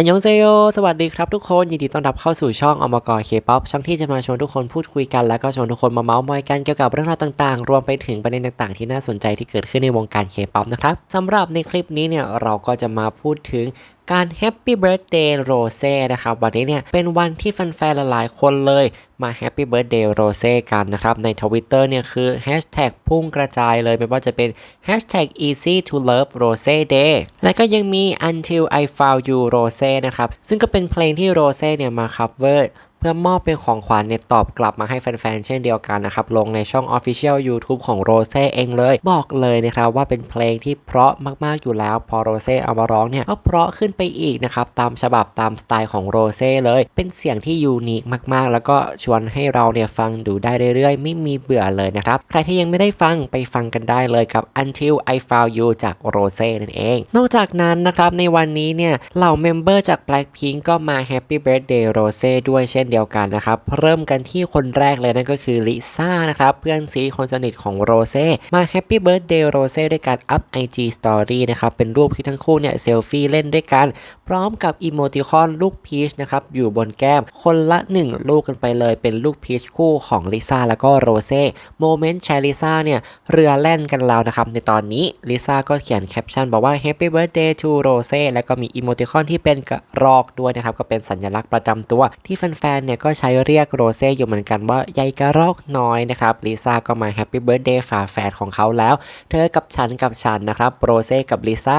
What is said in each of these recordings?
อันยองเซโย สวัสดีครับทุกคน ยินดีต้อนรับเข้าสู่ช่องอมกรเคป๊อปช่องที่จะมาชวนทุกคนพูดคุยกัน แล้วก็ชวนทุกคนมาเมาส์มอยกันเกี่ยวกับเรื่องราวต่างๆ รวมไปถึงประเด็นต่างๆ ที่น่าสนใจที่เกิดขึ้นในวงการเคป๊อปนะครับสำหรับในคลิปนี้เนี่ยเราก็จะมาพูดถึง การ Happy Birthday Rose นะครับวันนี้เนี่ยเป็นวันที่แฟนๆหลายๆคนเลยมา Happy Birthday Rose กันนะครับ ใน Twitter เนี่ยคือ Hashtag พุ่งกระจายเลยไม่ว่าจะเป็น Hashtag Easy to Love Rose Day และก็ยังมี Until I Found You Rose นะครับ ซึ่งก็เป็นเพลงที่ Rose เนี่ยมาคัฟเวอร์ เพื่อมอบเป็นของขวัญเนี่ยตอบกลับมาให้แฟนๆ เช่นเดียวกันนะครับ ลงในช่อง Official YouTube ของโรเซ่เองเลย บอกเลยนะครับว่าเป็นเพลงที่เพราะมากๆอยู่แล้ว พอโรเซ่เอามาร้องเนี่ยก็เพราะขึ้นไปอีกนะครับ ตามฉบับตามสไตล์ของโรเซ่เลย เป็นเสียงที่ยูนิคมากๆ แล้วก็ชวนให้เราเนี่ยฟังดูได้เรื่อยๆ ไม่มีเบื่อเลยนะครับ ใครที่ยังไม่ได้ฟังไปฟังกันได้เลยกับ Until I Found You จากโรเซ่นั่นเอง นอกจากนั้นนะครับในวันนี้เนี่ยเหล่าเมมเบอร์จาก Blackpink ก็มา Happy Birthday Rose ด้วยเช่นเดียวกันนะครับ เริ่มกันที่คนแรกเลยนั่นก็คือลิซ่านะครับเพื่อนซีคนสนิทของโรเซ่มา Happy Birthday Rose ด้วยการอัพ IG Story นะครับเป็นรูปที่ทั้งคู่เนี่ยเซลฟี่เล่นด้วยกัน พร้อมกับอีโมติคอนลูกพีชนะครับอยู่บนแก้มคนละ 1 ลูกกันไปเลยเป็นลูกพีชคู่ของลิซ่าแล้วก็โรเซ่โมเมนต์แชร์ลิซ่าเนี่ยเรือแล่นกันแล้วนะครับในตอนนี้ลิซ่าก็เขียนแคปชั่นบอกว่า Happy Birthday to Rose แล้วก็มีอีโมติคอนที่เป็นกระรอกด้วยนะครับก็เป็นสัญลักษณ์ประจำตัวที่แฟนนเนี่ยก็ใช้เรียกโรเซ่อยู่เหมือนกันว่าใยกระรอกน้อยนะครับลิซ่าก็มาแฮปปี้เบิร์ดเดย์ฝาแฝดของเขาแล้ว เธอกับฉันกับฉันนะครับโรเซ่กับลิซ่า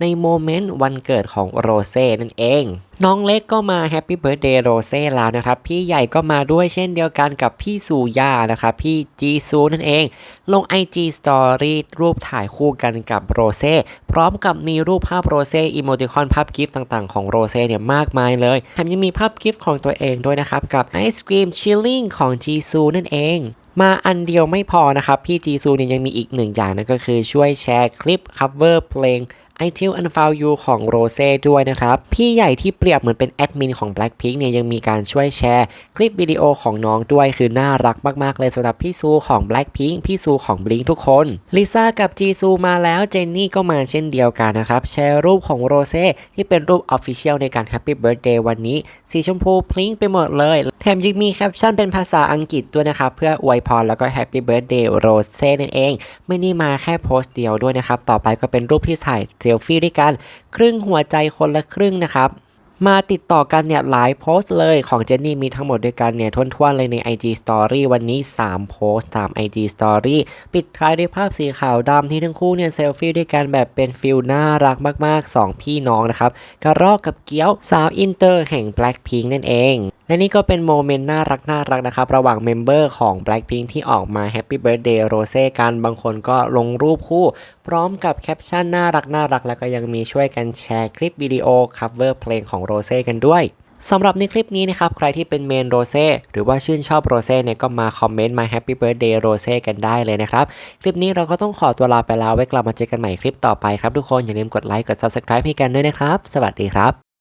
ในโมเมนต์วันเกิดของโรเซ่นั่นเองน้องเล็กก็มา Happy Birthday โรเซ่แล้วนะครับ พี่ใหญ่ก็มาด้วยเช่นเดียวกันกับพี่ซูย่านะครับ พี่จีซูนั่นเอง ลง IG Story รูปถ่ายคู่กันกับโรเซ่พร้อมกับมีรูปภาพโรเซ่อีโมติคอนภาพกิฟต์ต่างๆของโรเซ่เนี่ยมากมายเลยแถมยังมีภาพกิฟต์ของตัวเองด้วยนะครับ กับไอศกรีมชิลลิ่งของจีซูนั่นเองมาอันเดียวไม่พอนะครับ พี่จีซูเนี่ยยังมีอีกหนึ่งอย่างนั่นก็คือช่วยแชร์คลิป cover เพลง I Till and Found You ของโรเซ่ด้วยนะครับ พี่ใหญ่ที่เปรียบเหมือนเป็นแอดมินของ Blackpink เนี่ยยังมีการช่วยแชร์คลิปวิดีโอของน้องด้วยคือน่ารักมากๆ เลยสำหรับพี่ซูของ Blackpink พี่ซูของ Blink ทุกคนลิซ่ากับจีซูมาแล้วเจนนี่ก็มาเช่นเดียวกันนะครับ แชร์รูปของโรเซ่ที่เป็นรูป Official ในการ Happy Birthday วันนี้ สีชมพูพลิ้งไปหมดเลย แถมยังมีแคปชั่นเป็นภาษาอังกฤษด้วยนะครับ เพื่ออวยพรแล้วก็ Happy Birthday โรเซ่นั่นเอง ไม่ได้มาแค่โพสต์เดียวด้วยนะครับ ต่อไปก็เป็นรูปที่ถ่ายเซลฟี่ด้วยกัน ครึ่งหัวใจคนละครึ่งนะครับมาติดต่อกันเนี่ยหลายโพสต์เลยของเจนนี่มีทั้งหมดด้วยกันเนี่ยทวนทวน ๆ เลยใน IG Story วันนี้ 3 โพสต์ตาม IG Story ปิดท้ายด้วยภาพสีขาวดำที่ทั้งคู่เนี่ยเซลฟี่ด้วยกันแบบเป็นฟิลน่ารักมาก ๆ 2 พี่น้องนะครับ กระรอกกับเกี้ยวสาวอินเตอร์แห่ง Blackpink นั่นเอง และนี่ก็เป็นโมเมนต์น่ารักน่ารักนะครับ ระหว่างเมมเบอร์ของ Blackpink ที่ออกมา Happy Birthday Rose กันบางคนก็ลงรูปคู่ พร้อมกับแคปชั่นน่ารักน่ารักแล้วก็ยังมีช่วยกันแชร์คลิปวิดีโอ cover เพลงของโรเซ่กันด้วยสำหรับในคลิปนี้นะครับ ใครที่เป็นเมนโรเซ่หรือว่าชื่นชอบโรเซ่เนี่ยก็มาคอมเมนต์มา Happy Birthday โรเซ่กันได้เลยนะครับ คลิปนี้เราก็ต้องขอตัวลาไปแล้วไว้กลับมาเจอกันใหม่คลิปต่อไปครับทุกคน อย่าลืมกดไลค์กด Subscribe ให้กันด้วยนะครับ สวัสดีครับ